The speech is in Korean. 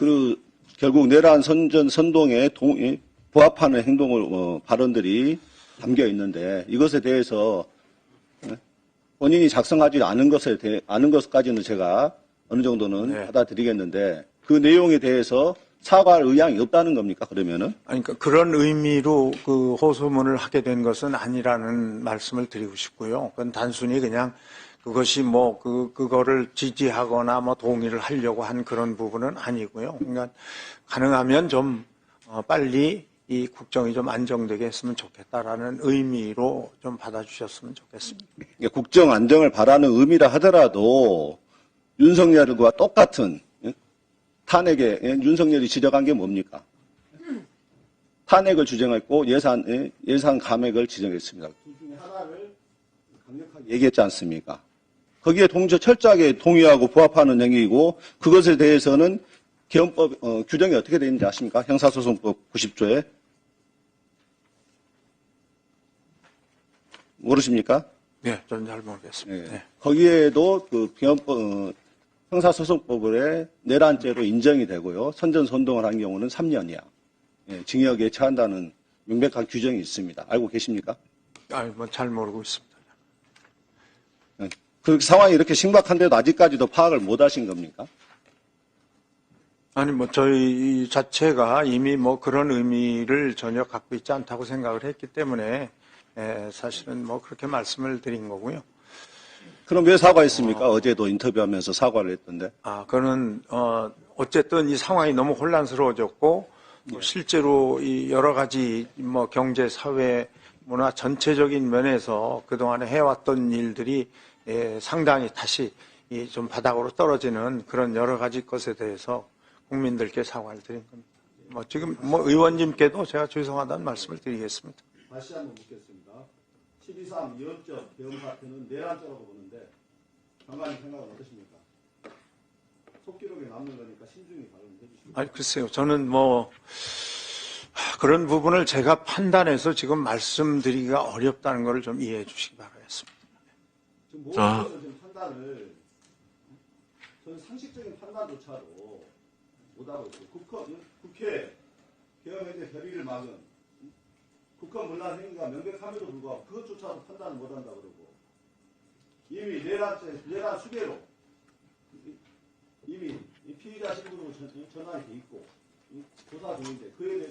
그 결국 내란 선전 선동에 동, 예, 부합하는 행동을 어, 발언들이 담겨 있는데 이것에 대해서 예, 본인이 작성하지 않은 것에 대해 않은 것까지는 제가 어느 정도는 네. 받아들이겠는데 그 내용에 대해서 사과할 의향이 없다는 겁니까 그러면은 아니, 그러니까 그런 의미로 그 호소문을 하게 된 것은 아니라는 말씀을 드리고 싶고요. 그건 단순히 그냥 그것이 뭐 그, 그거를 지지하거나 뭐 동의를 하려고 한 그런 부분은 아니고요. 그러니까 가능하면 좀 어, 빨리 이 국정이 좀 안정되게 했으면 좋겠다라는 의미로 좀 받아주셨으면 좋겠습니다. 국정 안정을 바라는 의미라 하더라도 윤석열과 똑같은 예? 탄핵에 예? 윤석열이 지적한 게 뭡니까? 탄핵을 주장했고 예산 예? 예산 감액을 지정했습니다. 얘기했지 않습니까? 거기에 동조 철저하게 동의하고 부합하는 행위이고 그것에 대해서는 개헌법 어, 규정이 어떻게 되어 있는지 아십니까? 형사소송법 90조에 모르십니까? 네, 저는 잘 모르겠습니다. 예. 네. 거기에도 그 비헌법 어, 형사소송법에 내란죄로 인정이 되고요. 선전선동을 한 경우는 3년이야. 예, 징역에 처한다는 명백한 규정이 있습니다. 알고 계십니까? 아니, 뭐 잘 모르고 있습니다. 예. 그 상황이 이렇게 심각한데도 아직까지도 파악을 못 하신 겁니까? 아니, 뭐, 저희 자체가 이미 뭐 그런 의미를 전혀 갖고 있지 않다고 생각을 했기 때문에, 에, 사실은 뭐 그렇게 말씀을 드린 거고요. 그럼 왜 사과했습니까? 어... 제도 인터뷰하면서 사과를 했던데. 아, 그는, 어, 어쨌든 이 상황이 너무 혼란스러워졌고, 또 실제로 이 여러 가지 뭐 경제, 사회, 문화 전체적인 면에서 그동안에 해왔던 일들이 예, 상당히 다시 이 좀 바닥으로 떨어지는 그런 여러 가지 것에 대해서 국민들께 사과를 드린 겁니다. 뭐 지금 뭐 의원님께도 제가 죄송하다는 말씀을 드리겠습니다. 다시 한번 묻겠습니다. 12.3 이원적 대응 사태는 내란죄라고 보는데 장관님 생각은 어떠십니까? 속기록에 남는 거니까 신중히 발언해 주시기 아니 글쎄요, 저는 뭐 하, 그런 부분을 제가 판단해서 지금 말씀드리기가 어렵다는 것을 좀 이해해 주시기 바라겠습니다. 지금 모든 아. 것을 지금 판단을 저는 상식적인 판단조차도 못하고 있어요. 국회, 국회 개헌의 결의를 막은 국회 문란 행위가 명백함에도 불구하고 그것조차도 판단을 못한다 그러고 이미 내란 내란 수배로 이미 이 피의자 신분으로 전- 전환이 돼 있고 이 조사 중인데 그에 대해서